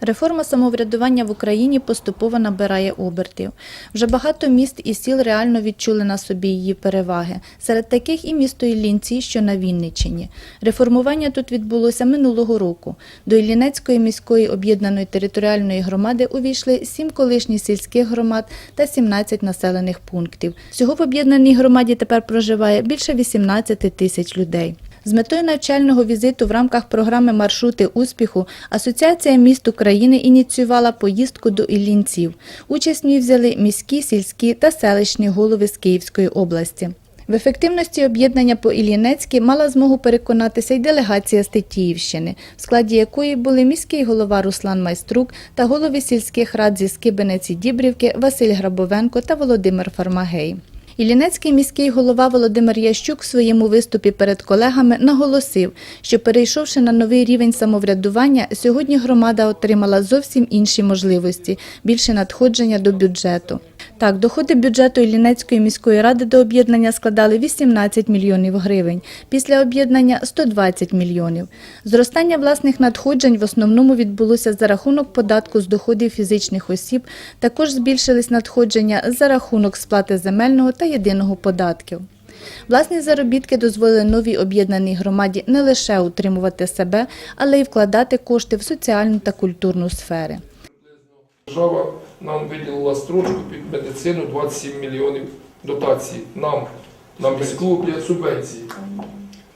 Реформа самоврядування в Україні поступово набирає обертів. Вже багато міст і сіл реально відчули на собі її переваги. Серед таких і місто Іллінці, що на Вінниччині. Реформування тут відбулося минулого року. До Іллінецької міської об'єднаної територіальної громади увійшли сім колишніх сільських громад та 17 населених пунктів. Всього в об'єднаній громаді тепер проживає більше 18 тисяч людей. З метою навчального візиту в рамках програми Маршрути успіху Асоціація міст України ініціювала поїздку до Іллінців. Участь в ній взяли міські, сільські та селищні голови з Київської області. В ефективності об'єднання по Іллінецьки мала змогу переконатися й делегація з Тетіївщини, в складі якої були міський голова Руслан Майструк та голови сільських рад зі Скибенець і Дібрівки Василь Грабовенко та Володимир Фармагей. Іллінецький міський голова Володимир Ящук в своєму виступі перед колегами наголосив, що перейшовши на новий рівень самоврядування, сьогодні громада отримала зовсім інші можливості, більше надходження до бюджету. Так, доходи бюджету Іллінецької міської ради до об'єднання складали 18 мільйонів гривень, після об'єднання 120 мільйонів. Зростання власних надходжень в основному відбулося за рахунок податку з доходів фізичних осіб, також збільшились надходження за рахунок сплати земельного та єдиного податків. Власні заробітки дозволили новій об'єднаній громаді не лише утримувати себе, але й вкладати кошти в соціальну та культурну сфери. Держава нам виділила строчку під медицину 27 мільйонів дотації. Нам на міську для субвенції.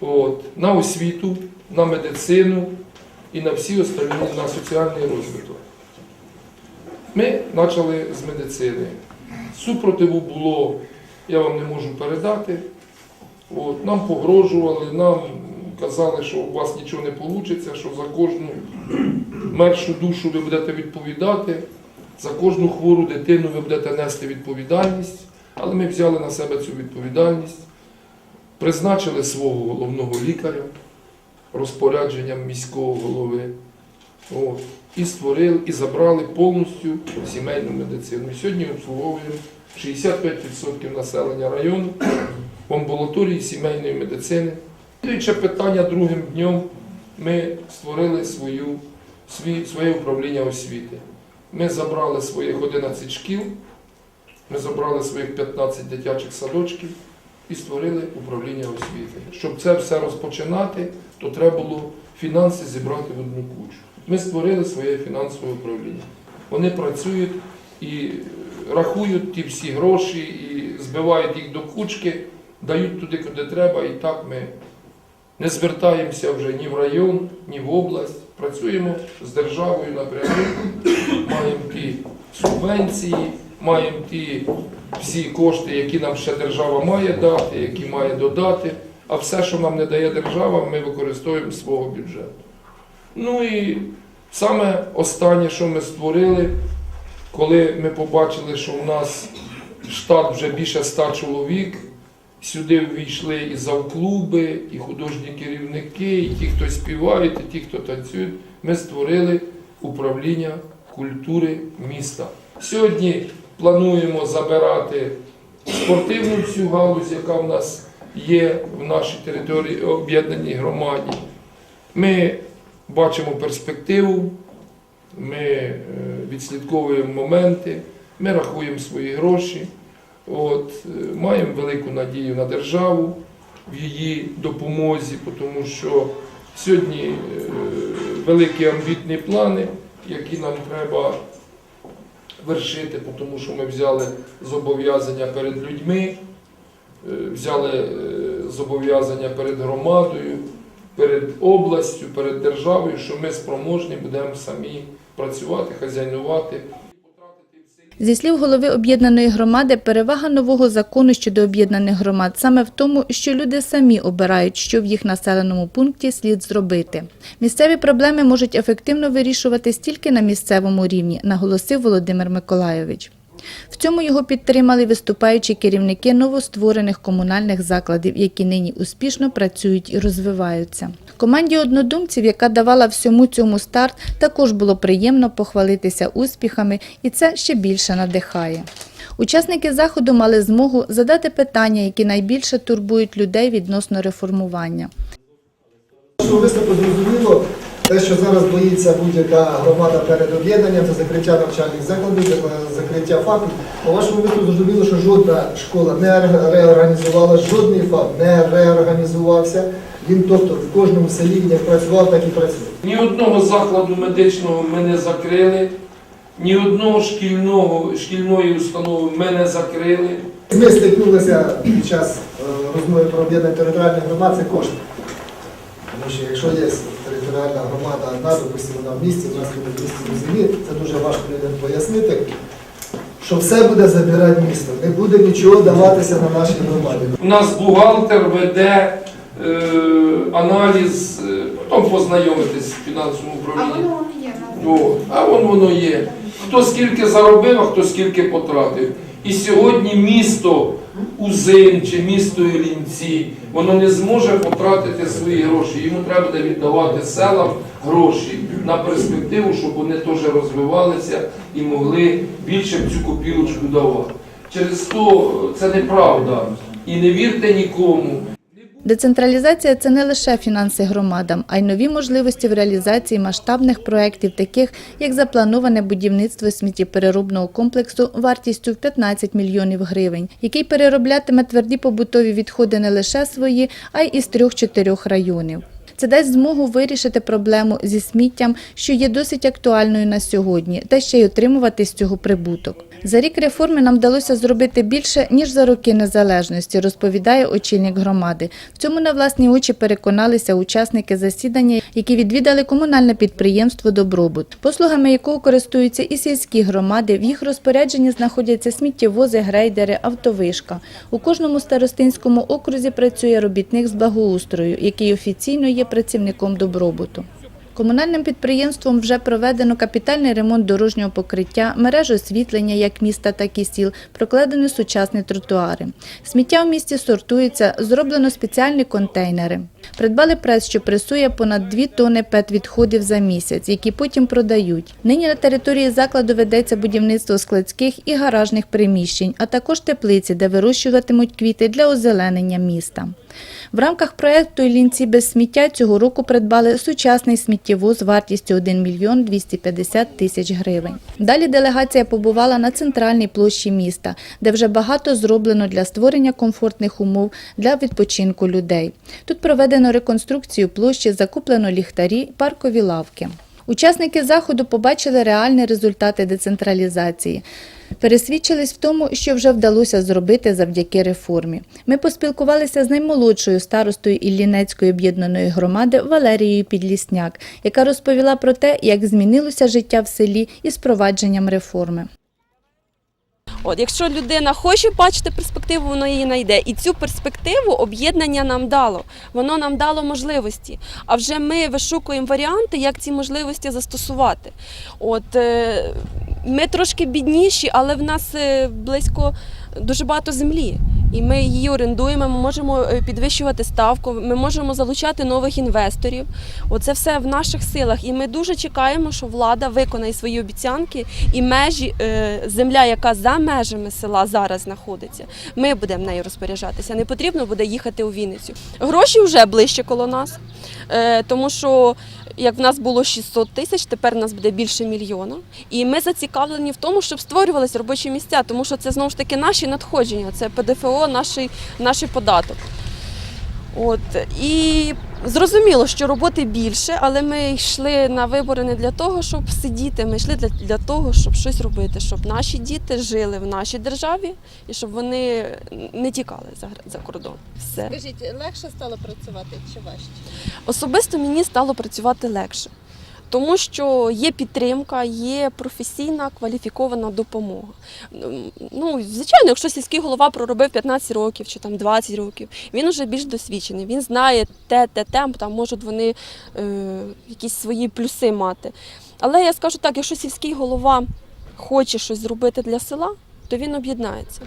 От, на освіту, на медицину і на всі остальні на соціальний розвиток. Ми почали з медицини. Супротиву було, я вам не можу передати. От, нам погрожували, нам казали, що у вас нічого не вийде, що за кожну мершу душу ви будете відповідати, за кожну хвору дитину ви будете нести відповідальність. Але ми взяли на себе цю відповідальність, призначили свого головного лікаря розпорядженням міського голови. От, і створили, і забрали повністю сімейну медицину. І сьогодні обслуговуємо 65% населення району в амбулаторії сімейної медицини. Слідуюче питання другим днем ми створили свою, своє управління освіти. Ми забрали своїх 11 шкіл, ми забрали своїх 15 дитячих садочків і створили управління освіти. Щоб це все розпочинати, то треба було фінанси зібрати в одну кучу. Ми створили своє фінансове управління. Вони працюють і рахують ті всі гроші, і збивають їх до кучки, дають туди, куди треба, і так ми не звертаємося вже ні в район, ні в область. Працюємо з державою напряму, маємо ті субвенції, маємо ті всі кошти, які нам ще держава має дати, які має додати. А все, що нам не дає держава, ми використовуємо з свого бюджету. Ну і саме останнє, що ми створили, коли ми побачили, що у нас штат вже більше ста чоловік, Сюди ввійшли і завклуби, і художні керівники, і ті, хто співають, і ті, хто танцюють. Ми створили управління культури міста. Сьогодні плануємо забирати спортивну всю галузь, яка в нас є в нашій території об'єднаній громаді. Ми бачимо перспективу, ми е, відслідковуємо моменти, ми рахуємо свої гроші. От, е, маємо велику надію на державу в її допомозі, тому що сьогодні е, великі амбітні плани, які нам треба вершити, тому що ми взяли зобов'язання перед людьми, е, взяли зобов'язання перед громадою, перед областю, перед державою, що ми спроможні будемо самі працювати, хазяйнувати. Зі слів голови об'єднаної громади, перевага нового закону щодо об'єднаних громад саме в тому, що люди самі обирають, що в їх населеному пункті слід зробити. Місцеві проблеми можуть ефективно вирішуватись тільки на місцевому рівні, наголосив Володимир Миколайович. В цьому його підтримали виступаючі керівники новостворених комунальних закладів, які нині успішно працюють і розвиваються. Команді однодумців, яка давала всьому цьому старт, також було приємно похвалитися успіхами, і це ще більше надихає. Учасники заходу мали змогу задати питання, які найбільше турбують людей відносно реформування. Що Те, що зараз боїться будь-яка громада перед об'єднанням, це закриття навчальних закладів, закриття ФАПів. По вашому випадку зрозуміло, що жодна школа не ре- реорганізувалася, жодний ФАП не реорганізувався. Він, тобто, в кожному селі він як працював, так і працює. Ні одного закладу медичного ми не закрили, ні одного шкільного, шкільної установи ми не закрили. Ми стикнулися під час е, розмови про об'єднання територіальних громад, це кошти. Тому що якщо є територіальна громада одна, допустимо, вона в місті, у нас буде 200 на землі, це дуже важко людям пояснити, що все буде забирати місто, не буде нічого даватися на нашій громаді. У нас бухгалтер веде е, аналіз, е, потім познайомитись з фінансовим А управлінням. воно воно є. О, а вон воно є. Хто скільки заробив, а хто скільки потратив. І сьогодні місто Узин чи місто Ілінці, воно не зможе потратити свої гроші. Йому треба буде віддавати селам гроші на перспективу, щоб вони теж розвивалися і могли більше цю копілочку давати. Через то це неправда. І не вірте нікому. Децентралізація це не лише фінанси громадам, а й нові можливості в реалізації масштабних проєктів, таких як заплановане будівництво сміттєпереробного комплексу вартістю в 15 мільйонів гривень, який перероблятиме тверді побутові відходи не лише свої, а й із трьох-чотирьох районів. Це дасть змогу вирішити проблему зі сміттям, що є досить актуальною на сьогодні, та ще й отримувати з цього прибуток. За рік реформи нам вдалося зробити більше ніж за роки незалежності, розповідає очільник громади. В цьому на власні очі переконалися учасники засідання, які відвідали комунальне підприємство Добробут, послугами якого користуються і сільські громади. В їх розпорядженні знаходяться сміттєвози, грейдери, автовишка. У кожному старостинському окрузі працює робітник з благоустрою, який офіційно є працівником добробуту. Комунальним підприємством вже проведено капітальний ремонт дорожнього покриття, мереж освітлення як міста, так і сіл, прокладені сучасні тротуари. Сміття в місті сортується, зроблено спеціальні контейнери. Придбали прес, що пресує понад 2 тонни пет-відходів за місяць, які потім продають. Нині на території закладу ведеться будівництво складських і гаражних приміщень, а також теплиці, де вирощуватимуть квіти для озеленення міста. В рамках проєкту «Іллінці без сміття» цього року придбали сучасний сміттєвоз вартістю 1 мільйон 250 тисяч гривень. Далі делегація побувала на центральній площі міста, де вже багато зроблено для створення комфортних умов для відпочинку людей. Тут проведено реконструкцію площі, закуплено ліхтарі, паркові лавки. Учасники заходу побачили реальні результати децентралізації. Пересвідчились в тому, що вже вдалося зробити завдяки реформі. Ми поспілкувалися з наймолодшою старостою Іллінецької об'єднаної громади Валерією Підлісняк, яка розповіла про те, як змінилося життя в селі із впровадженням реформи. От, якщо людина хоче бачити перспективу, воно її знайде. І цю перспективу об'єднання нам дало. Воно нам дало можливості. А вже ми вишукуємо варіанти, як ці можливості застосувати. От, е, ми трошки бідніші, але в нас е, близько дуже багато землі. І ми її орендуємо, ми можемо е, підвищувати ставку, ми можемо залучати нових інвесторів. Оце все в наших силах. І ми дуже чекаємо, що влада виконає свої обіцянки і межі е, земля, яка за межами села зараз знаходиться, ми будемо нею розпоряджатися. Не потрібно буде їхати у Вінницю. Гроші вже ближче коло нас, е, тому що як в нас було 600 тисяч, тепер в нас буде більше мільйона. І ми зацікавлені в тому, щоб створювалися робочі місця, тому що це знову ж таки наші надходження, це ПДФО, наш, наш податок. От і зрозуміло, що роботи більше, але ми йшли на вибори не для того, щоб сидіти. Ми йшли для, для того, щоб щось робити, щоб наші діти жили в нашій державі і щоб вони не тікали за, за кордон. Все. Скажіть, легше стало працювати чи важче? Особисто мені стало працювати легше, тому що є підтримка, є професійна кваліфікована допомога. Ну, звичайно, якщо сільський голова проробив 15 років чи там 20 років, він вже більш досвідчений, він знає те, те, те, там можуть вони е, якісь свої плюси мати. Але я скажу так, якщо сільський голова хоче щось зробити для села, то він об'єднається.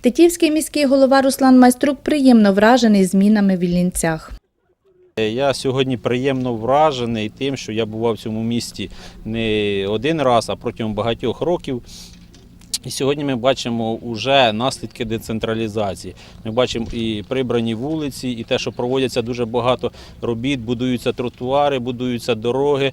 Тетіївський міський голова Руслан Майструк приємно вражений змінами в Іллінцях. Я сьогодні приємно вражений тим, що я бував в цьому місті не один раз, а протягом багатьох років. І сьогодні ми бачимо вже наслідки децентралізації. Ми бачимо і прибрані вулиці, і те, що проводяться дуже багато робіт, будуються тротуари, будуються дороги, е,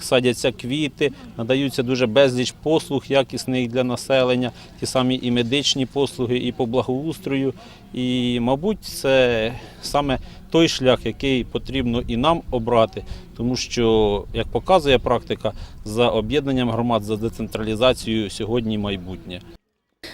садяться квіти, надаються дуже безліч послуг якісних для населення, ті самі і медичні послуги, і по благоустрою. І, мабуть, це саме той шлях, який потрібно і нам обрати, тому що, як показує практика, за об'єднанням громад, за децентралізацією сьогодні майбутнє.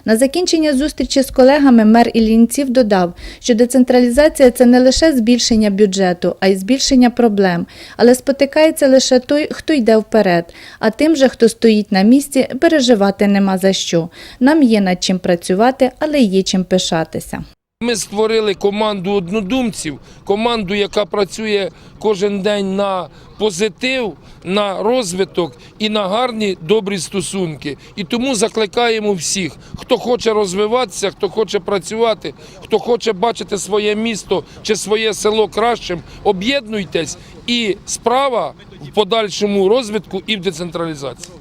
На закінчення зустрічі з колегами мер Іллінців додав, що децентралізація це не лише збільшення бюджету, а й збільшення проблем. Але спотикається лише той, хто йде вперед. А тим же, хто стоїть на місці, переживати нема за що. Нам є над чим працювати, але є чим пишатися. Ми створили команду однодумців, команду, яка працює кожен день на позитив, на розвиток і на гарні добрі стосунки. І тому закликаємо всіх, хто хоче розвиватися, хто хоче працювати, хто хоче бачити своє місто чи своє село кращим, об'єднуйтесь і справа в подальшому розвитку і в децентралізації.